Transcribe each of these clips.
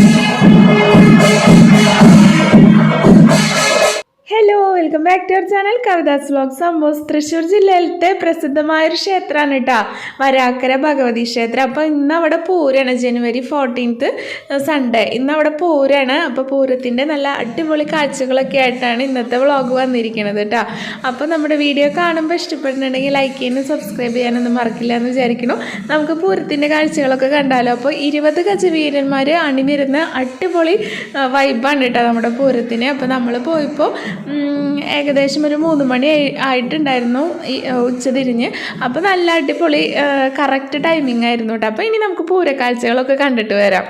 Thank you. Welcome back to our channel Kavitha's vlog സംഭവം തൃശ്ശൂർ ജില്ലയിലത്തെ പ്രസിദ്ധമായ ഒരു ക്ഷേത്രമാണ് കേട്ടോ വരാക്കര ഭഗവതി ക്ഷേത്രം. അപ്പോൾ ഇന്ന് അവിടെ പൂരാണ്. ജനുവരി ഫോർട്ടീൻത്ത് സൺഡേ ഇന്ന് അവിടെ പൂരാണ്. അപ്പോൾ പൂരത്തിന്റെ നല്ല അടിപൊളി കാഴ്ചകളൊക്കെ ആയിട്ടാണ് ഇന്നത്തെ വ്ളോഗ് വന്നിരിക്കുന്നത് കേട്ടോ അപ്പോൾ നമ്മുടെ വീഡിയോ കാണുമ്പോൾ ഇഷ്ടപ്പെടുന്നുണ്ടെങ്കിൽ ലൈക്ക് ചെയ്യാനും സബ്സ്ക്രൈബ് ചെയ്യാനൊന്നും മറക്കില്ല എന്ന് വിചാരിക്കുന്നു. നമുക്ക് പൂരത്തിന്റെ കാഴ്ചകളൊക്കെ കണ്ടാലോ? അപ്പോൾ ഇരുപത് ഗജവീരന്മാർ അണിനിരുന്ന അടിപൊളി വൈബാണ് കേട്ടോ നമ്മുടെ പൂരത്തിന്. അപ്പോൾ നമ്മൾ പോയപ്പോൾ ഏകദേശം ഒരു മൂന്ന് മണി ആയി- ആയിട്ടുണ്ടായിരുന്നു ഈ ഉച്ച തിരിഞ്ഞ് അപ്പോൾ നല്ല അടിപൊളി കറക്റ്റ് ടൈമിംഗ് ആയിരുന്നു കേട്ടോ അപ്പോൾ ഇനി നമുക്ക് പൂരക്കാഴ്ചകളൊക്കെ കണ്ടിട്ട് വരാം.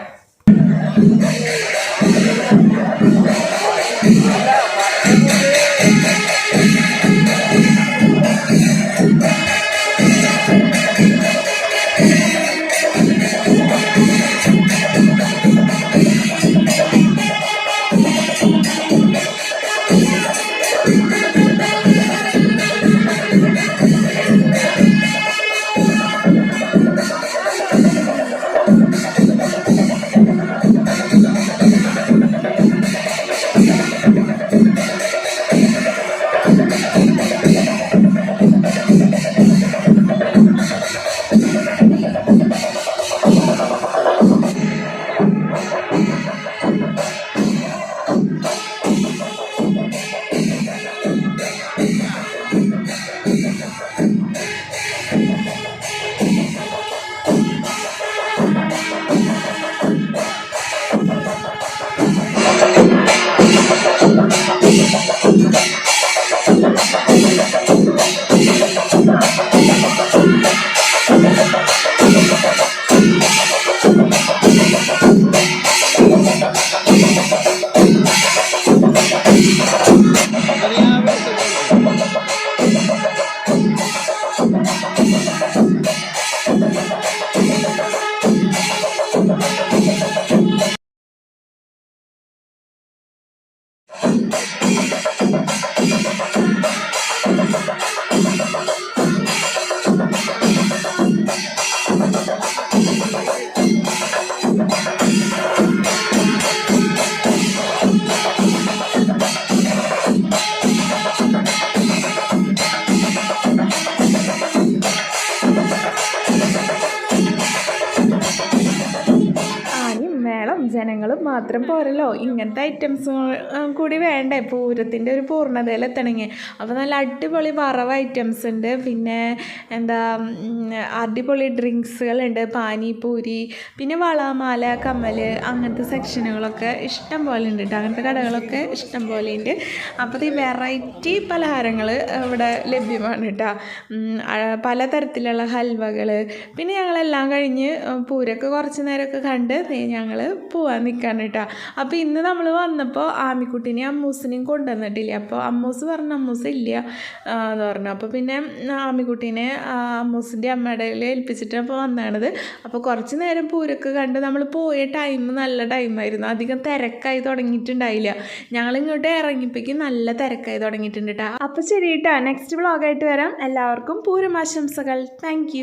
ജനങ്ങളും മാത്രം പോരല്ലോ. ഇങ്ങനത്തെ ഐറ്റംസ് കൂടി വേണ്ടേ? പൂരത്തിന്റെ ഒരു പൂർണതയിൽ എത്തണമെങ്കിൽ അപ്പോൾ നല്ല അടിപൊളി വറവ് ഐറ്റംസ് ഉണ്ട്. പിന്നെ എന്താ അടിപൊളി ഡ്രിങ്ക്സുകളുണ്ട്. പാനിപൂരി പിന്നെ വളമാല കമ്മൽ അങ്ങനത്തെ സെക്ഷനുകളൊക്കെ ഇഷ്ടം പോലെ ഉണ്ട് കേട്ടോ അങ്ങനത്തെ കടകളൊക്കെ ഇഷ്ടം പോലെ ഉണ്ട്. അപ്പോൾ ഈ വെറൈറ്റി പലഹാരങ്ങൾ ഇവിടെ ലഭ്യമാണ് കേട്ടോ പലതരത്തിലുള്ള ഹൽവകൾ പിന്നെ ഞങ്ങളെല്ലാം കഴിഞ്ഞ് പൂരൊക്കെ കുറച്ച് നേരമൊക്കെ കണ്ട് ഞങ്ങൾ പോവാൻ നിൽക്കാണ് കേട്ടോ അപ്പോൾ ഇന്ന് നമ്മൾ വന്നപ്പോൾ ആമിക്കുട്ടീനെയും അമ്മൂസിനെയും കൊണ്ടുവന്നിട്ടില്ല? അപ്പോൾ അമ്മൂസ് പറഞ്ഞു അമ്മൂസ് ഇല്ല. എന്ന് പറഞ്ഞു. അപ്പോൾ പിന്നെ ആമിക്കുട്ടീനെ അമ്മൂസിന്റെ അമ്മയുടെ ഏൽപ്പിച്ചിട്ട് അപ്പോൾ വന്നാണത് അപ്പോൾ കുറച്ച് നേരം പൂരൊക്കെ കണ്ട് നമ്മൾ പോയ ടൈം നല്ല ടൈമായിരുന്നു അധികം തിരക്കായി തുടങ്ങിയിട്ടുണ്ടായില്ല. ഞങ്ങൾ ഇങ്ങോട്ട് ഇറങ്ങിയപ്പോഴേക്കും നല്ല തിരക്കായി തുടങ്ങിയിട്ടുണ്ട് കേട്ടോ അപ്പോൾ ശരി കേട്ടോ നെക്സ്റ്റ് ബ്ലോഗായിട്ട് വരാം. എല്ലാവർക്കും പൂരം ആശംസകൾ. താങ്ക്